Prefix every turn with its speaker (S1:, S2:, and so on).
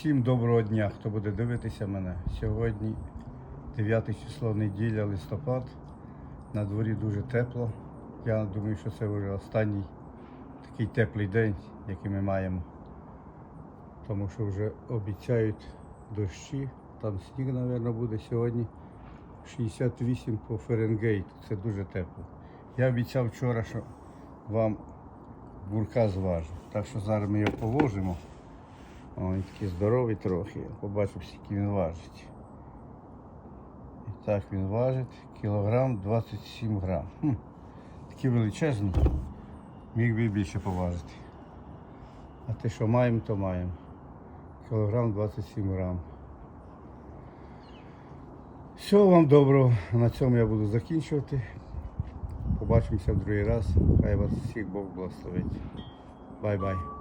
S1: Всім доброго дня, хто буде дивитися мене. Сьогодні 9 число неділя, листопад. На дворі дуже тепло. Я думаю, що це вже останній такий теплий день, який ми маємо. Тому що вже обіцяють дощі. Там сніг, мабуть, буде сьогодні. 68 по Фаренгейту. Це дуже тепло. Я обіцяв вчора, що вам бурка зважу. Так що зараз ми його положимо. Він такий здоровий трохи. Побачив, скільки він важить. І так він важить кілограм 27 грам. Хм. Такий величезний. Міг би більше поважити. А те, що маємо, то маємо. Кілограм 27 грам. Всього вам доброго. На цьому я буду закінчувати. Побачимося в другий раз. Хай вас всіх Бог благословить. Бай-бай.